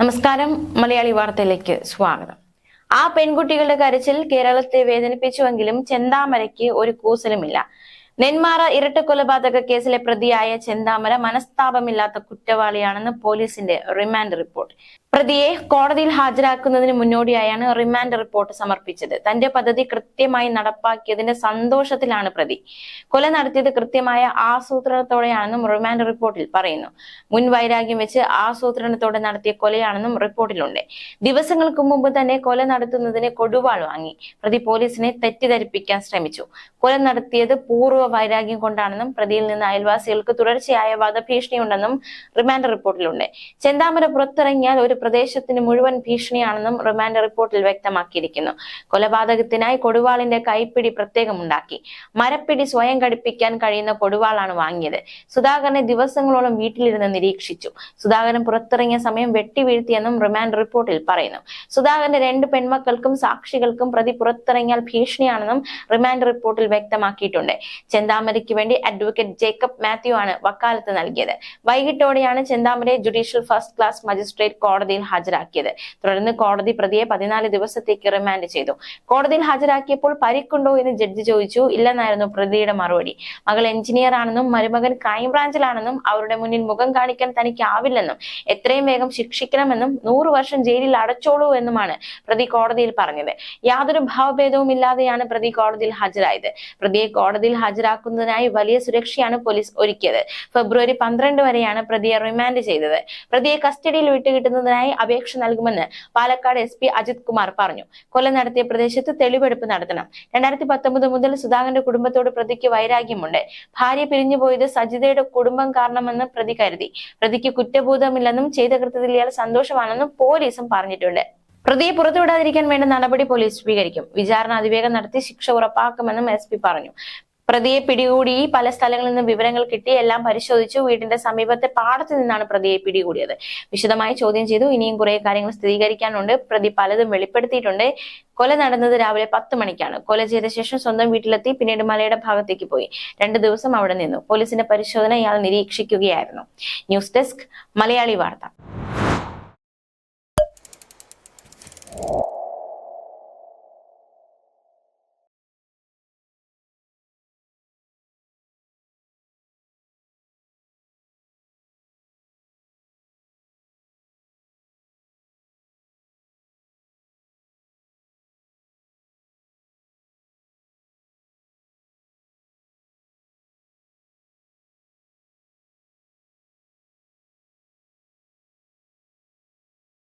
നമസ്കാരം മലയാളി വാർത്തയിലേക്ക് സ്വാഗതം. ആ പെൺകുട്ടികളുടെ കരച്ചിൽ കേരളത്തെ വേദനിപ്പിച്ചുവെങ്കിലും ചെന്താമരയ്ക്ക് ഒരു കൂസലുമില്ല. നെന്മാറ ഇരട്ട കൊലപാതക കേസിലെ പ്രതിയായ ചെന്താമര മനസ്താപമില്ലാത്ത കുറ്റവാളിയാണെന്ന് പോലീസിന്റെ റിമാൻഡ് റിപ്പോർട്ട്. പ്രതിയെ കോടതിയിൽ ഹാജരാക്കുന്നതിന് മുന്നോടിയായാണ് റിമാൻഡ് റിപ്പോർട്ട് സമർപ്പിച്ചത്. തന്റെ പദ്ധതി കൃത്യമായി നടപ്പാക്കിയതിന്റെ സന്തോഷത്തിലാണ് പ്രതി. കൊല നടത്തിയത് കൃത്യമായ ആസൂത്രണത്തോടെയാണെന്നും റിമാൻഡ് റിപ്പോർട്ടിൽ പറയുന്നു. മുൻ വൈരാഗ്യം വെച്ച് ആസൂത്രണത്തോടെ നടത്തിയ കൊലയാണെന്നും റിപ്പോർട്ടിലുണ്ട്. ദിവസങ്ങൾക്ക് മുമ്പ് തന്നെ കൊല നടത്തുന്നതിന് കൊടുവാൾ വാങ്ങി. പ്രതി പോലീസിനെ തെറ്റിദ്ധരിപ്പിക്കാൻ ശ്രമിച്ചു. കൊല നടത്തിയത് പൂർവ വൈരാഗ്യം കൊണ്ടാണെന്നും പ്രതിയിൽ നിന്ന് അയൽവാസികൾക്ക് തുടർച്ചയായ വധഭീഷണിയുണ്ടെന്നും റിമാൻഡ് റിപ്പോർട്ടിലുണ്ട്. ചെന്താമര പുറത്തിറങ്ങിയാൽ ഒരു പ്രദേശത്തിന് മുഴുവൻ ഭീഷണിയാണെന്നും റിമാൻഡ് റിപ്പോർട്ടിൽ വ്യക്തമാക്കിയിരിക്കുന്നു. കൊലപാതകത്തിനായി കൊടുവാളിന്റെ കൈപ്പിടി പ്രത്യേകമുണ്ടാക്കി. മരപ്പിടി സ്വയം ഘടിപ്പിക്കാൻ കഴിയുന്ന കൊടുവാളാണ് വാങ്ങിയത്. സുധാകരനെ ദിവസങ്ങളോളം വീട്ടിലിരുന്ന് നിരീക്ഷിച്ചു. സുധാകരൻ പുറത്തിറങ്ങിയ സമയം വെട്ടി വീഴ്ത്തിയെന്നും റിമാൻഡ് റിപ്പോർട്ടിൽ പറയുന്നു. സുധാകരന്റെ രണ്ട് പെൺമക്കൾക്കും സാക്ഷികൾക്കും പ്രതി പുറത്തിറങ്ങിയാൽ ഭീഷണിയാണെന്നും റിമാൻഡ് റിപ്പോർട്ടിൽ വ്യക്തമാക്കിയിട്ടുണ്ട്. ചെന്താമരയ്ക്ക് വേണ്ടി അഡ്വക്കേറ്റ് ജേക്കബ് മാത്യു ആണ് വക്കാലത്ത് നൽകിയത്. വൈകിട്ടോടെയാണ് ചെന്താമരെ ജുഡീഷ്യൽ ഫസ്റ്റ് ക്ലാസ് മജിസ്ട്രേറ്റ് കോടതിയിൽ ഹാജരാക്കിയത്. തുടർന്ന് കോടതി പ്രതിയെ പതിനാല് ദിവസത്തേക്ക് റിമാൻഡ് ചെയ്തു. കോടതിയിൽ ഹാജരാക്കിയപ്പോൾ പരിക്കുണ്ടോ എന്ന് ജഡ്ജി ചോദിച്ചു. ഇല്ലെന്നായിരുന്നു പ്രതിയുടെ മറുപടി. മകൾ എഞ്ചിനീയർ ആണെന്നും മരുമകൻ ക്രൈംബ്രാഞ്ചിലാണെന്നും അവരുടെ മുന്നിൽ മുഖം കാണിക്കാൻ തനിക്കാവില്ലെന്നും എത്രയും വേഗം ശിക്ഷിക്കണമെന്നും നൂറു വർഷം ജയിലിൽ അടച്ചോളൂ എന്നുമാണ് പ്രതി കോടതിയിൽ പറഞ്ഞത്. യാതൊരു ഭാവഭേദവും ഇല്ലാതെയാണ് പ്രതി കോടതിയിൽ ഹാജരായത്. പ്രതിയെ കോടതിയിൽ ഹാജരാക്കുന്നതിനായി വലിയ സുരക്ഷയാണ് പോലീസ് ഒരുക്കിയത്. ഫെബ്രുവരി പന്ത്രണ്ട് വരെയാണ് പ്രതിയെ റിമാൻഡ് ചെയ്തത്. പ്രതിയെ കസ്റ്റഡിയിൽ വിട്ടുകിട്ടുന്നതിനായി അപേക്ഷ നൽകുമെന്ന് പാലക്കാട് എസ് പി അജിത് കുമാർ പറഞ്ഞു. കൊല നടത്തിയ പ്രദേശത്ത് തെളിവെടുപ്പ് നടത്തണം. രണ്ടായിരത്തി പത്തൊമ്പത് മുതൽ സുധാകരന്റെ കുടുംബത്തോട് പ്രതിക്ക് വൈരാഗ്യമുണ്ട്. ഭാര്യ പിരിഞ്ഞുപോയത് സജിതയുടെ കുടുംബം കാരണമെന്ന് പ്രതി കരുതി. പ്രതിക്ക് കുറ്റബോധമില്ലെന്നും ചെയ്ത കൃത്യത്തിൽ ഇയാൾ സന്തോഷമാണെന്നും പോലീസും പറഞ്ഞിട്ടുണ്ട്. പ്രതിയെ പുറത്തുവിടാതിരിക്കാൻ വേണ്ട നടപടി പോലീസ് സ്വീകരിക്കും. വിചാരണ അതിവേഗം നടത്തി ശിക്ഷ ഉറപ്പാക്കുമെന്നും എസ് പറഞ്ഞു. പ്രതിയെ പിടികൂടി പല സ്ഥലങ്ങളിൽ നിന്ന് വിവരങ്ങൾ കിട്ടി എല്ലാം പരിശോധിച്ചു. വീടിന്റെ സമീപത്തെ പാടത്ത് നിന്നാണ് പ്രതിയെ പിടികൂടിയത്. വിശദമായി ചോദ്യം ചെയ്തു. ഇനിയും കുറെ കാര്യങ്ങൾ സ്ഥിരീകരിക്കാനുണ്ട്. പ്രതി പലതും വെളിപ്പെടുത്തിയിട്ടുണ്ട്. കൊല നടന്നത് രാവിലെ പത്ത് മണിക്കാണ്. കൊല ചെയ്ത ശേഷം സ്വന്തം വീട്ടിലെത്തി പിന്നീട് മലയുടെ ഭാഗത്തേക്ക് പോയി. രണ്ടു ദിവസം അവിടെ നിന്നു. പോലീസിന്റെ പരിശോധന ഇയാൾ നിരീക്ഷിക്കുകയായിരുന്നു. ന്യൂസ് ഡെസ്ക് മലയാളി വാർത്ത.